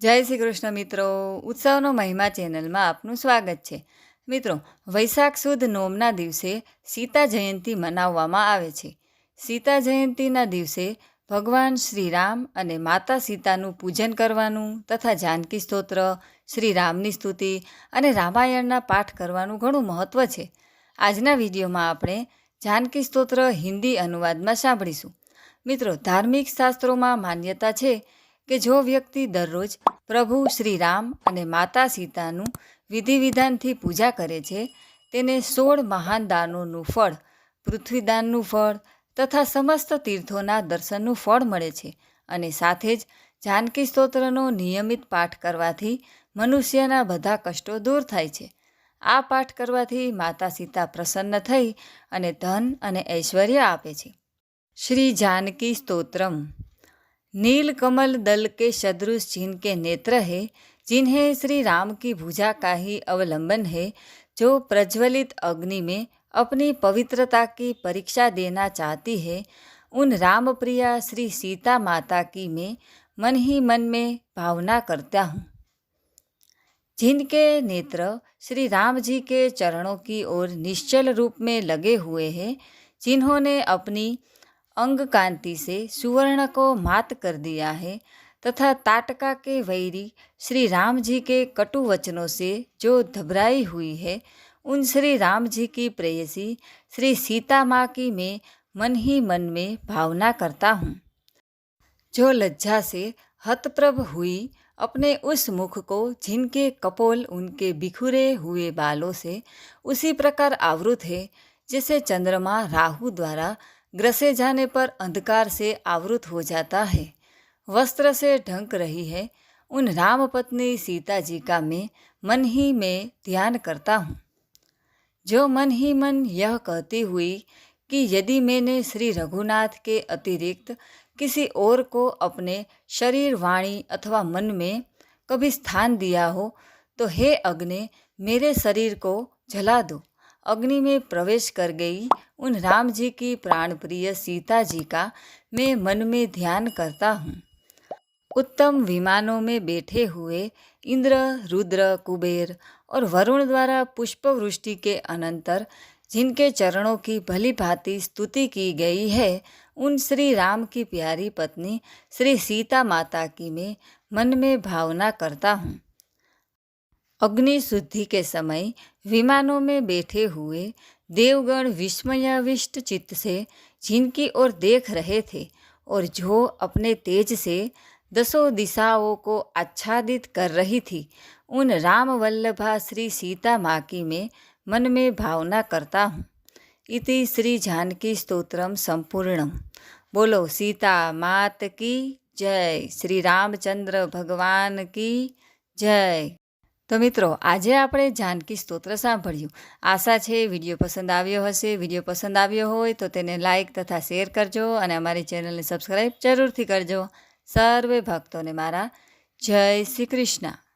જય શ્રી કૃષ્ણ મિત્રો. ઉત્સવનો મહિમા ચેનલમાં આપનું સ્વાગત છે. મિત્રો, વૈશાખ સુદ નોમના દિવસે સીતા જયંતી મનાવવામાં આવે છે. સીતા જયંતીના દિવસે ભગવાન શ્રી રામ અને માતા સીતાનું પૂજન કરવાનું તથા જાનકી સ્તોત્ર શ્રી રામની સ્તુતિ અને રામાયણના પાઠ કરવાનું ઘણું મહત્ત્વ છે. આજના વિડીયોમાં આપણે જાનકી સ્તોત્ર હિન્દી અનુવાદમાં સાંભળીશું. મિત્રો, ધાર્મિક શાસ્ત્રોમાં માન્યતા છે કે જો વ્યક્તિ દરરોજ પ્રભુ શ્રી રામ અને માતા સીતાનું વિધિ વિધાનથી પૂજા કરે છે. તેને સોળ મહાન દાનોનું ફળ, પૃથ્વીદાનનું ફળ તથા સમસ્ત તીર્થોના દર્શનનું ફળ મળે છે અને સાથે જ જાનકી સ્તોત્રનો નિયમિત પાઠ કરવાથી મનુષ્યના બધા કષ્ટો દૂર થાય છે. આ પાઠ કરવાથી માતા સીતા પ્રસન્ન થઈ અને ધન અને ઐશ્વર્ય આપે છે. શ્રી જાનકી સ્તોત્રમ नील कमल दल के सदृश जिनके नेत्र है, जिन्हें श्री राम की भुजा का ही अवलंबन है, जो प्रज्वलित अग्नि में अपनी पवित्रता की परीक्षा देना चाहती है। उन राम प्रिया श्री सीता माता की मैं मन ही मन में भावना करता हूँ। जिनके नेत्र श्री राम जी के चरणों की ओर निश्चल रूप में लगे हुए हैं, जिन्होंने अपनी अंग कांति से सुवर्ण को मात कर दिया है तथा ताटका के वैरी श्री राम जी के कटु वचनों से जो घबराई हुई है, उन श्री राम जी की प्रेयसी श्री सीता माँ की मैं मन ही मन में भावना करता हूँ। जो लज्जा से हतप्रभ हुई, अपने उस मुख को जिनके कपोल उनके बिखुरे हुए बालों से उसी प्रकार आवृत है, जैसे चंद्रमा राहु द्वारा ग्रसे जाने पर अंधकार से आवृत हो जाता है। वस्त्र से ढंक रही है। उन राम पत्नी सीता जी का मैं मन ही में ध्यान करता हूँ। जो मन ही मन यह कहती हुई कि यदि मैंने श्री रघुनाथ के अतिरिक्त किसी और को अपने शरीर, वाणी अथवा मन में कभी स्थान दिया हो तो हे अग्नि, मेरे शरीर को जला दो। अग्नि में प्रवेश कर गई। उन राम जी की प्राण प्रिय सीता जी का मैं मन में ध्यान करता हूँ। उत्तम विमानों में बैठे हुए इंद्र, रुद्र, कुबेर और वरुण द्वारा पुष्प वृष्टि के अनंतर जिनके चरणों की भली भांति स्तुति की गई है, उन श्री राम की प्यारी पत्नी, श्री सीता माता की मैं मन में भावना करता हूँ। अग्नि शुद्धि के समय विमानों में बैठे हुए देवगण विस्मयाविष्ट चित्त से जिनकी ओर देख रहे थे और जो अपने तेज से दसों दिशाओं को आच्छादित कर रही थी, उन राम वल्लभा श्री सीता माँ की मैं मन में भावना करता हूँ। इति श्री जानकी स्तोत्रम संपूर्णम। बोलो, सीता मात की जय। श्री रामचंद्र भगवान की जय। તો મિત્રો, આજે આપણે જાનકી સ્તોત્ર સાંભળ્યું. આશા છે વીડિયો પસંદ આવ્યો હશે. વીડિયો પસંદ આવ્યો હોય તો તેને લાઇક તથા શેર કરજો અને અમારી ચેનલને સબસ્ક્રાઈબ જરૂરથી કરજો. સર્વે ભક્તોને મારા જય શ્રી કૃષ્ણ.